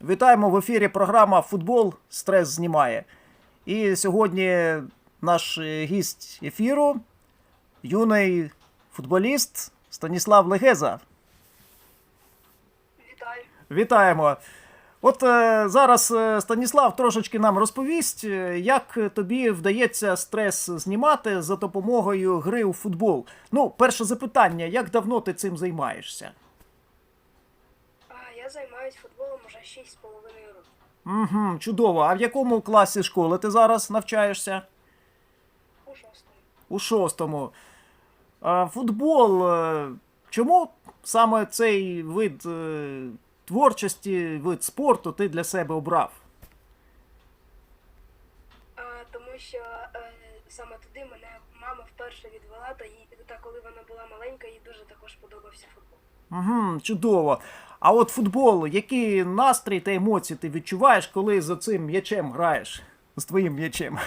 Вітаємо в ефірі програма Футбол Стрес знімає. І сьогодні наш е, гість ефіру юний футболіст Станіслав Легеза. Вітаю. Вітаємо. От е, зараз е, Станіслав трошечки нам розповість, як тобі вдається стрес знімати за допомогою гри у футбол. Ну, перше запитання: як давно ти цим займаєшся? Я займаюся футболом уже 6,5 років. Угу, чудово. А в якому класі школи ти зараз навчаєшся? У шостому. У шостому. А, футбол. е, Чому саме цей вид е, творчості, вид спорту ти для себе обрав? А, тому що е, саме туди мене мама вперше відвела, та, їй, та коли вона була маленька, їй дуже також подобався футбол. Угу, чудово. А от футбол, який настрій та емоції ти відчуваєш, коли за цим м'ячем граєш? З твоїм м'ячем?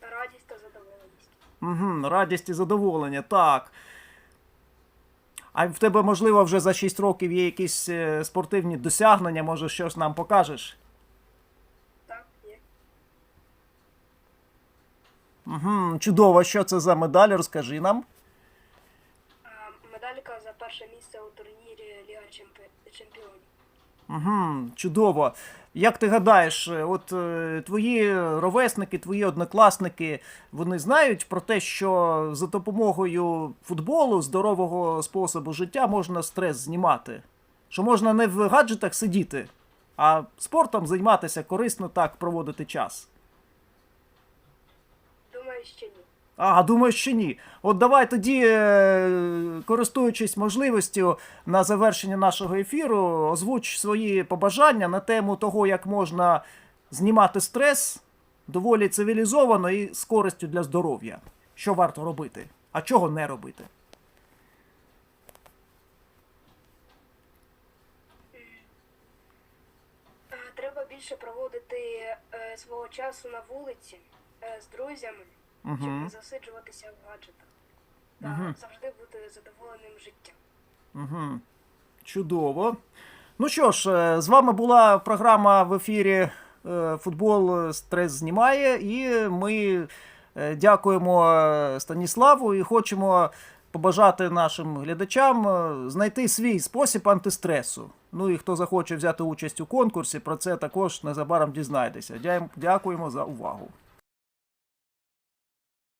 Радість та задоволеність. Угу, радість і задоволення, так. А в тебе, можливо, вже за 6 років є якісь е, спортивні досягнення, може, щось нам покажеш? Так, є. Угу, чудово, що це за медаль, розкажи нам. А, за перше місце у турнірі Ліга Чемпіонів. Угу, чудово. Як ти гадаєш, е, от е, твої ровесники, твої однокласники, вони знають про те, що за допомогою футболу, здорового способу життя можна стрес знімати? Що можна не в гаджетах сидіти, а спортом займатися корисно так проводити час. Думаю, що ні. А, думаю, що ні. От давай тоді, е, користуючись можливістю на завершення нашого ефіру, озвуч свої побажання на тему того, як можна знімати стрес доволі цивілізовано і з користю для здоров'я. Що варто робити, а чого не робити. Треба більше проводити е, свого часу на вулиці е, з друзями, щоб Угу. не засиджуватися в гаджетах. Та Мгм. завжди бути задоволеним життям. Угу. Чудово. Ну що ж, е, з вами була програма в ефірі е, Футбол Стрес знімає, і ми е, дякуємо Станіславу і хочемо побажати нашим глядачам знайти свій спосіб антистресу. Ну і хто захоче взяти участь у конкурсі, про це також незабаром дізнаєтеся. Дякуємо за увагу.